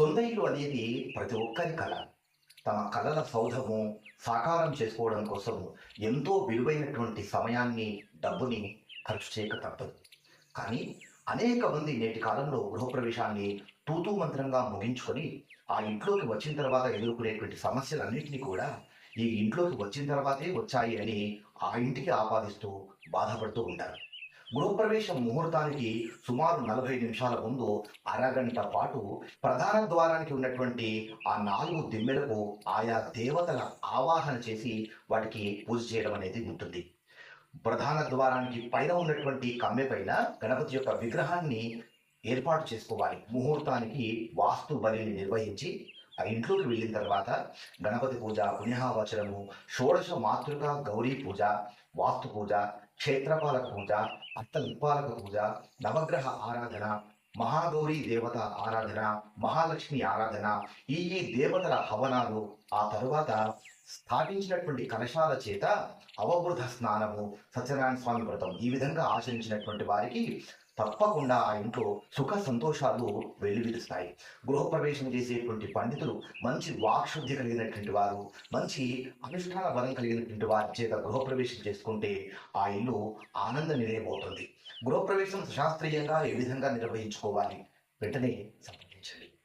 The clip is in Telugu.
సొంత ఇల్లు అనేది ప్రతి ఒక్కరి కళ. తమ కళల సౌధము సాకారం చేసుకోవడం కోసం ఎంతో విలువైనటువంటి సమయాన్ని డబ్బుని ఖర్చు చేయక తప్పదు. కానీ అనేక మంది నేటి కాలంలో గృహప్రవేశాన్ని తూతూ మంత్రంగా ముగించుకొని ఆ ఇంట్లోకి వచ్చిన తర్వాత ఎదుర్కొనేటువంటి సమస్యలన్నింటినీ కూడా ఈ ఇంట్లోకి వచ్చిన తర్వాతే వచ్చాయి అని ఆ ఇంటికి ఆపాదిస్తూ బాధపడుతూ ఉంటారు. గృహప్రవేశ ముహూర్తానికి సుమారు నలభై నిమిషాల ముందు అరగంట పాటు ప్రధాన ద్వారానికి ఉన్నటువంటి ఆ నాలుగు దిమ్మెలకు ఆయా దేవతల ఆవాహన చేసి వాటికి పూజ చేయడం అనేది ఉంటుంది. ప్రధాన ద్వారానికి పైన ఉన్నటువంటి కమ్మె పైన గణపతి యొక్క విగ్రహాన్ని ఏర్పాటు చేసుకోవాలి. ముహూర్తానికి వాస్తు బలిని నిర్వహించి ఆ ఇంట్లోకి వెళ్ళిన తర్వాత గణపతి పూజ పుణ్యహావచనము షోడశ మాతృక గౌరీ పూజ వాస్తు పూజ క్షేత్రపాలక పూజ అర్థవిప్పాలక పూజ నవగ్రహ ఆరాధన మహాగౌరీ దేవత ఆరాధన మహాలక్ష్మి ఆరాధన ఈ ఈ దేవతల హవనాలు ఆ తరువాత స్థాపించినటువంటి కలశాల చేత అవబృధ స్నానము సత్యనారాయణ స్వామి వ్రతం ఈ విధంగా ఆచరించినటువంటి వారికి తప్పకుండా ఆ ఇంట్లో సుఖ సంతోషాలు వెల్లువిరుస్తాయి గృహప్రవేశం చేసేటువంటి పండితులు మంచి వాక్శుద్ధి కలిగినటువంటి వారు మంచి అనుష్ఠాన బలం కలిగినటువంటి వారి చేత గృహప్రవేశం చేసుకుంటే ఆ ఇల్లు ఆనంద నిలయమవుతుంది గృహప్రవేశం శాస్త్రీయంగా ఏ విధంగా నిర్వహించుకోవాలి? వెంటనే సంప్రదించండి.